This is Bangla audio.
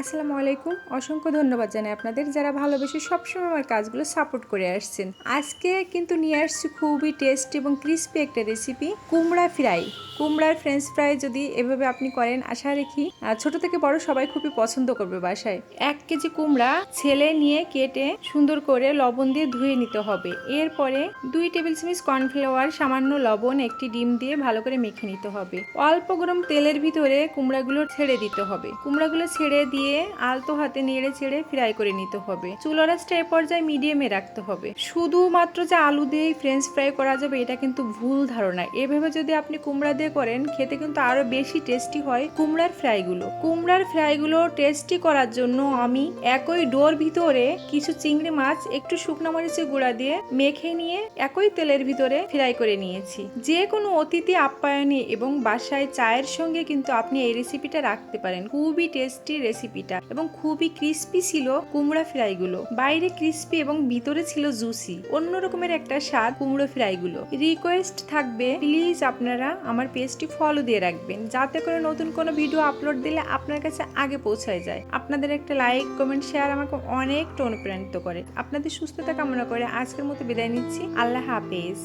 আসসালামু আলাইকুম। অসংখ্য ধন্যবাদ জানাই আপনাদের যারা ভালোবেসে সবসময় আমার কাজগুলো সাপোর্ট করে আসছেন। আজকে কিন্তু নিয়ে আসছি খুবই টেস্ট এবং ক্রিস্পি একটা রেসিপি কুমড়া ফ্রাই। কুমড়ার ফ্রেঞ্চ ফ্রাই যদি এভাবে আপনি করেন, আশা রাখি ছোট থেকে বড় সবাই খুবই পছন্দ করবে বাসায়। এক কেজি কুমড়া ছেলে নিয়ে কেটে সুন্দর করে লবণ দিয়ে ধুয়ে নিতে হবে। এরপরে দুই টেবিল চামচ কর্নফ্লাওয়ার সামান্য লবণ, একটি ডিম দিয়ে ভালো করে মেখে নিতে হবে। অল্প গরম তেলের ভিতরে কুমড়াগুলো ছেড়ে দিতে হবে। কুমড়াগুলো ছেড়ে দিয়ে আলতো হাতে নেড়ে ছেড়ে ফ্রাই করে নিতে হবে। চুলার আঁচটা এ পর্যায়ে মিডিয়ামে রাখতে হবে। শুধুমাত্র যে আলু দিয়ে ফ্রেঞ্চ ফ্রাই করা যাবে, এটা কিন্তু ভুল ধারণা। এভাবে যদি আপনি কুমড়া দিয়ে করেন, খেতে কিন্তু আরও বেশি টেস্টি হয় কুমড়ার ফ্রাইগুলো। কুমড়ার ফ্রাইগুলো টেস্টি করার জন্য আমি একই ডোর ভিতরে কিছু চিংড়ি মাছ, একটু শুকনো মরিচের গুঁড়া দিয়ে মেখে নিয়ে একই তেলের ভিতরে ফ্রাই করে নিয়েছি। যে কোনো অতিথি আপ্যায়নে এবং বাসায় চায়ের সঙ্গে কিন্তু আপনি এই রেসিপিটা রাখতে পারেন। খুবই টেস্টি রেসিপিটা এবং খুবই ক্রিস্পি ছিল কুমড়া ফ্রাইগুলো। বাইরে ক্রিস্পি এবং ভিতরে ছিল জুসি অন্য রকমের একটা স্বাদ কুমড়ো ফ্রাইগুলো। রিকোয়েস্ট থাকবে প্লিজ আপনারা আমার পেজটি ফলো দিয়ে রাখবেন। যাতে করে নতুন কোনো ভিডিও আপলোড দিলে আপনার কাছে আগে পৌঁছায় যায়। আপনাদের একটা লাইক কমেন্ট শেয়ার আমাকে অনেকটা অনুপ্রাণিত করে। আপনাদের সুস্থতা কামনা করে আজকের মতো বিদায় নিচ্ছি। আল্লাহ হাফেজ।